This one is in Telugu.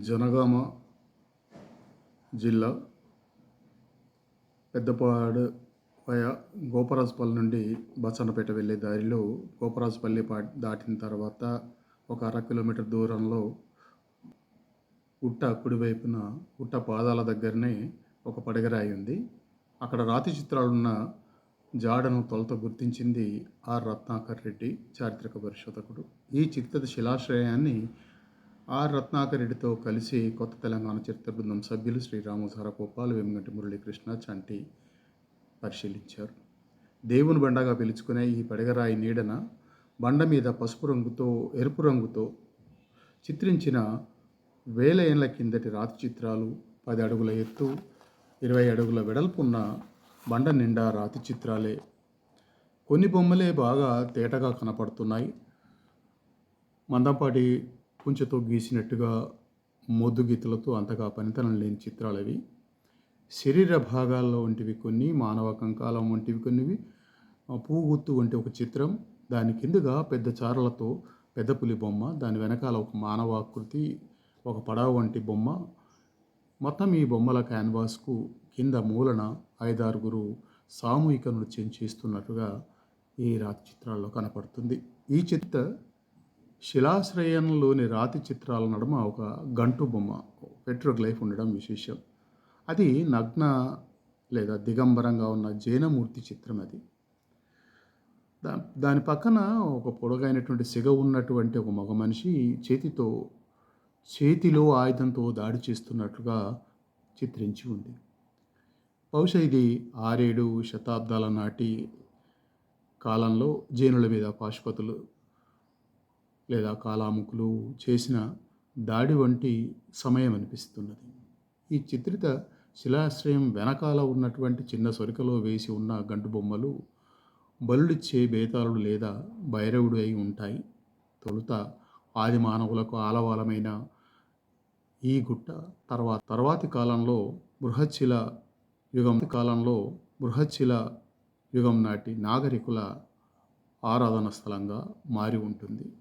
జనగామ జిల్లా పెద్దపాడు వయా గోపరాజుపల్లి నుండి బచ్చన్నపేట వెళ్ళే దారిలో గోపరాజుపల్లి పా దాటిన తర్వాత ఒక అర కిలోమీటర్ దూరంలో ఉట్ట కుడివైపున ఉట్ట పాదాల దగ్గరనే ఒక పడగరాయి ఉంది. అక్కడ రాతి చిత్రాలున్న జాడను తొలత గుర్తించింది ఆర్ రత్నాకర్ రెడ్డి చారిత్రక పరిశోధకుడు. ఈ చిత్ర శిలాశ్రయాన్ని ఆర్ రత్నాకర్ రెడ్డితో కలిసి కొత్త తెలంగాణ చరిత్ర బృందం సభ్యులు శ్రీ రామసార గోపాల్ వెంగటి మురళీకృష్ణ చంటి పరిశీలించారు. దేవుని బండగా పిలుచుకునే ఈ పడగరాయి నీడన బండ మీద పసుపు రంగుతో ఎరుపు రంగుతో చిత్రించిన వేల ఏళ్ళ కిందటి రాతి చిత్రాలు పది అడుగుల ఎత్తు ఇరవై అడుగుల వెడల్పు ఉన్న బండ నిండా రాతి చిత్రాలే. కొన్ని బొమ్మలే బాగా తేటగా కనపడుతున్నాయి. మందంపాటి కుంచెతో గీసినట్టుగా మొద్దు గీతలతో అంతగా పనితనం లేని చిత్రాలు అవి శరీర భాగాల్లో వంటివి కొన్ని మానవ కంకాలం వంటివి కొన్నివి. పూగుత్తు వంటి ఒక చిత్రం. దాని కిందుగా పెద్ద చారలతో పెద్ద పులి బొమ్మ. దాని వెనకాల ఒక మానవాకృతి ఒక పడవ వంటి బొమ్మ. మొత్తం ఈ బొమ్మల క్యాన్వాస్కు కింద మూలన ఐదారుగురు సామూహిక నృత్యం చేస్తున్నట్టుగా ఈ రాతి చిత్రాల్లో కనపడుతుంది. ఈ చిత్ర శిలాశ్రయంలోని రాతి చిత్రాల నడుమ ఒక గంటు బొమ్మ పెట్రోగ్లైఫ్ ఉండడం విశేషం. అది నగ్న లేదా దిగంబరంగా ఉన్న జైనమూర్తి చిత్రం అది. దా దాని పక్కన ఒక పొడగైనటువంటి సిగ ఉన్నటువంటి ఒక మగ మనిషి చేతితో చేతిలో ఆయుధంతో దాడి చేస్తున్నట్లుగా చిత్రించి ఉంది. బహుశా ఇది ఆరేడు శతాబ్దాల నాటి కాలంలో జైనుల మీద పాశుపతులు లేదా కాలాముకులు చేసిన దాడి వంటి సమయం అనిపిస్తున్నది. ఈ చిత్రిత శిలాశ్రయం వెనకాల ఉన్నటువంటి చిన్న సొరికలో వేసి ఉన్న గంటు బొమ్మలు బలుడిచ్చే బేతాళుడు లేదా భైరవుడు అయి ఉంటాయి. తొలుత ఆది మానవులకు ఆలవాలమైన ఈ గుట్ట తర్వాత తర్వాతి కాలంలో బృహచ్చిల యుగం కాలంలో బృహచ్చిల యుగం నాటి నాగరికుల ఆరాధన స్థలంగా మారి ఉంటుంది.